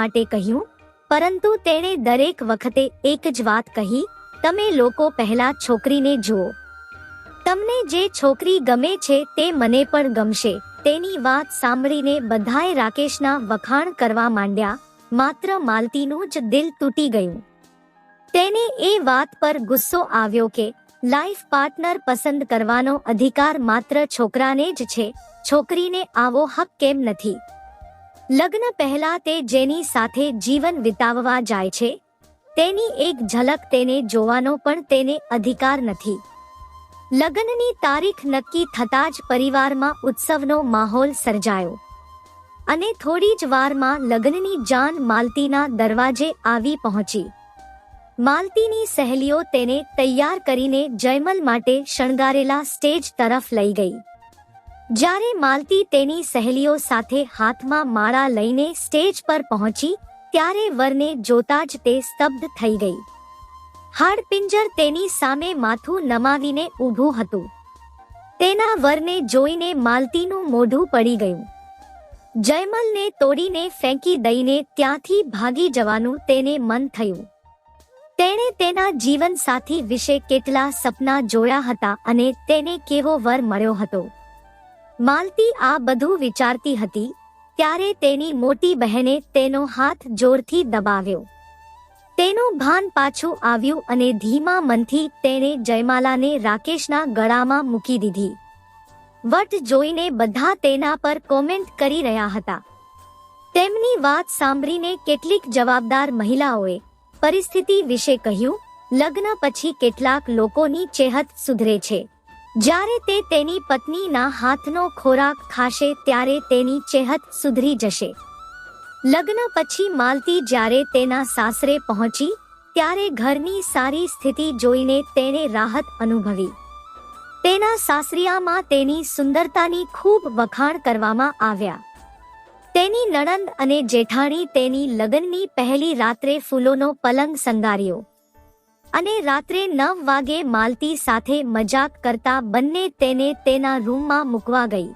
માટે કહ્યું, પરંતુ તેણે દરેક વખતે એક જ વાત કહી, તમે લોકો પહેલા છોકરીને જુઓ. તમને જે છોકરી ગમે છે તે મને પણ ગમશે. તેની વાત સાંભળીને બધાએ રાકેશના વખાણ કરવા માંડ્યા, માત્ર માલતીનું જ દિલ તૂટી ગયું. તેને એ વાત પર ગુસ્સો આવ્યો કે, લાઈફ પાર્ટનર પસંદ કરવાનો અધિકાર માત્ર છોકરાને જ છે, છોકરીને આવો હક કેમ નથી? લગ્ન પહેલા તે જેની સાથે જીવન વિતાવવા જાય છે, તેની એક ઝલક તેને જોવાનો પણ તેને અધિકાર નથી. લગ્નની તારીખ નક્કી થતાં જ પરિવારમાં ઉત્સવનો માહોલ સર્જાયો. અને થોડી જ વારમાં લગ્નની જાન માલતીના દરવાજે આવી પહોંચી. માલતીની સહેલીઓ તેને તૈયાર કરીને જયમલ માટે શણગારેલા સ્ટેજ તરફ લઈ ગઈ. જ્યારે માલતી તેની સહેલીઓ સાથે હાથમાં માળા લઈને સ્ટેજ પર પહોંચી, ત્યારે વરને જોતા જ તે સ્તબ્ધ થઈ ગઈ. હાડપિંજર તેની સામે માથું નમાવીને ઊભું હતું. તેના વરને જોઈને માલતીનું મોઢું પડી ગયું. જયમલને તોડીને ફેંકી દઈને ત્યાંથી ભાગી જવાનું તેને મન થયું. તેણે તેના જીવનસાથી વિશે કેટલા સપના જોયા હતા અને તેને કેવો વર મળ્યો હતો. માલતી આ બધું વિચારતી હતી, ત્યારે તેની મોટી બહેને તેનો હાથ જોરથી દબાવ્યો. તેનું ભાન પાછું આવ્યું અને ધીમા મનથી તેણે જયમાલાને રાકેશના ગળામાં મૂકી દીધી. વટ જોઈને બધા તેના પર કોમેન્ટ કરી રહ્યા હતા. તેમની વાત સાંભળીને કેટલીક જવાબદાર મહિલાઓએ પરિસ્થિતિ વિશે કહ્યું, લગ્ન પછી કેટલાક લોકોની ચેહત સુધરે છે. જ્યારે તે તેની પત્નીના હાથનો ખોરાક ખાશે ત્યારે તેની ચેહત સુધરી જશે. લગ્ન પછી માલતી જ્યારે તેના સાસરે પહોંચી, ત્યારે ઘરની સારી સ્થિતિ જોઈને તેણે રાહત અનુભવી. તેના સાસરિયામાં તેની સુંદરતાની ખૂબ વખાણ કરવામાં આવ્યા. તેની નણંદ અને જેઠાણી તેની લગ્નની પહેલી રાત્રે ફૂલોનો પલંગ સંગાર્યો. અને રાત્રે નવ વાગે માલતી સાથે મજાક કરતા બંને તેને તેના રૂમમાં મૂકવા ગઈ.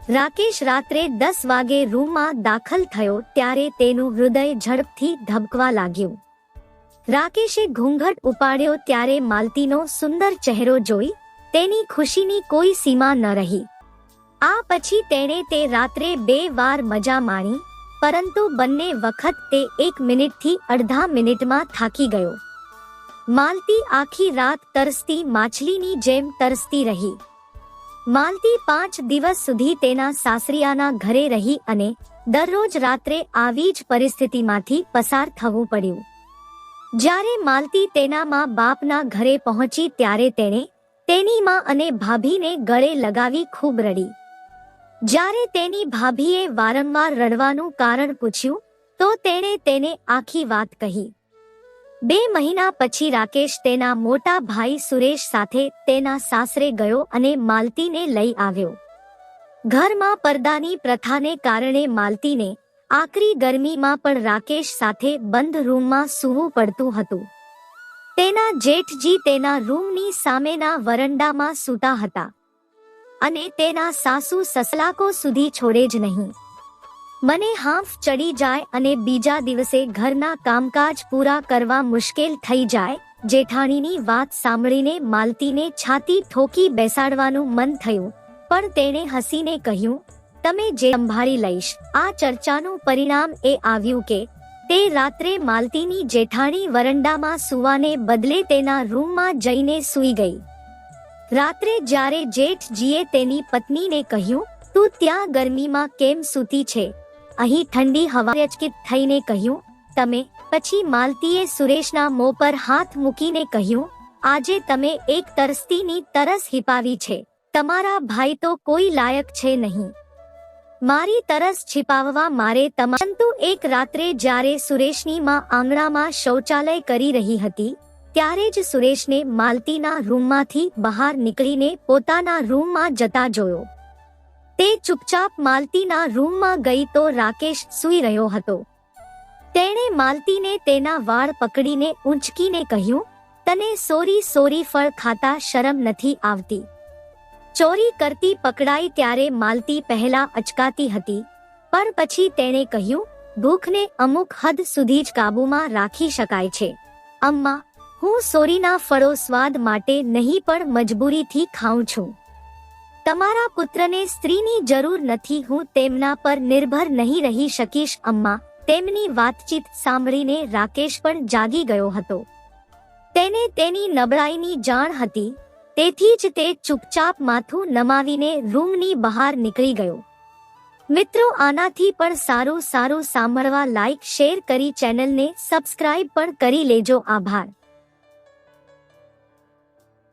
રાકેશ રાત્રે દસ વાગે રૂમમાં દાખલ થયો ત્યારે તેનું હૃદય ઝડપથી ધબકવા લાગ્યું. રાકેશે ઘૂંઘટ ઉપાડ્યો ત્યારે માલતીનો સુંદર ચહેરો જોઈ, તેની ખુશીની કોઈ સીમા ન રહી. આ પછી તેણે તે રાત્રે બે વાર મજા માણી, પરંતુ બંને વખત તે એક મિનિટથી અડધા મિનિટમાં થાકી ગયો. માલતી આખી રાત તરસતી માછલીની જેમ તરસતી રહી. માલતી પાંચ દિવસ સુધી તેના સાસરિયાના ઘરે રહી અને દરરોજ રાત્રે આવી જ પરિસ્થિતિમાંથી પસાર થવું પડ્યું. જ્યારે માલતી તેના મા બાપના ઘરે પહોંચી ત્યારે તેણે તેની માં અને ભાભીને ગળે લગાવી ખૂબ રડી. જ્યારે તેની ભાભીએ વારંવાર રડવાનું કારણ પૂછ્યું, તો તેણે તેને આખી વાત કહી. બે મહિના પછી રાકેશ તેના મોટા ભાઈ સુરેશ સાથે તેના સાસરે ગયો અને માલતીને લઈ આવ્યો. ઘરમાં પડદાની પ્રથાને કારણે માલતીને આકરી ગરમીમાં પણ રાકેશ સાથે બંધ રૂમમાં સૂવું પડતું હતું. તેના જેઠજી તેના રૂમની સામેના વરંડામાં સૂતા હતા. અને તેના સાસુ સસલાકો સુધી છોડે જ નહીં. મને હાંફ ચડી જાય અને બીજા દિવસે ઘરના કામકાજ પૂરા કરવા મુશ્કેલ થઈ જાય, જેઠાણીની વાત સાંભળીને માલતીને છાતી ઠોકી બેસાડવાનું મન થયું, પણ તેણે હસીને કહ્યું, તમે જે સંભાળી લઈશ, આ ચર્ચાનું પરિણામ એ આવ્યું કે, તે રાત્રે માલતીની જેઠાણી વરંડામાં સુવાને બદલે તેના રૂમમાં જઈને સૂઈ ગઈ. રાત્રે જ્યારે જેઠજીએ તેની પત્નીને કહ્યું, તું ત્યાં ગરમીમાં કેમ સૂતી છે? અહીં ઠંડી હવા રચકિત થઈને કહ્યું, તમે, પછી માલતીએ સુરેશના મોં પર હાથ મૂકીને કહ્યું, આજે તમે એક તરસ્તીની તરસ હિપાવી છે. તમારા ભાઈ તો કોઈ લાયક છે નહીં. મારી તરસ છિપાવવા મારે પરંતુ એક રાત્રે જ્યારે સુરેશની માં આંગણામાં શૌચાલય કરી રહી હતી, ત્યારે જ સુરેશને માલતીના રૂમમાંથી બહાર નીકળીને પોતાના રૂમમાં જતા જોયો. તે ચૂપચાપ માલતીના રૂમમાં ગઈ તો રાકેશ સૂઈ રહ્યો હતો. તેણે માલતીને તેના વાળ પકડીને ઊંચકીને કહ્યું, તને સોરી સોરી ફળ ખાતા શરમ નથી આવતી. ચોરી કરતી પકડાઈ ત્યારે માલતી પહેલા અચકાતી હતી, પણ પછી તેણે કહ્યું, ભૂખને અમુક હદ સુધી જ કાબૂમાં રાખી શકાય છે. અમ્મા, હું સોરીના ફળો સ્વાદ માટે નહીં પણ મજબૂરીથી ખાઉં છું. તમારા પુત્રને સ્ત્રીની જરૂર નથી, હું તેમના પર નિર્ભર નહીં રહી શકીશ, અમ્મા. તેમની વાતચીત સાંભળીને રાકેશ પણ જાગી ગયો હતો. તેને તેની નબળાઈની જાણ હતી. તેથી જ તે ચૂપચાપ માથું નમાવીને રૂમની બહાર નીકળી ગયો. મિત્રો, આનાથી પણ સારું સારું સાંભળવા લાઈક શેર કરી ચેનલને સબસ્ક્રાઇબ પણ કરી લેજો. આભાર.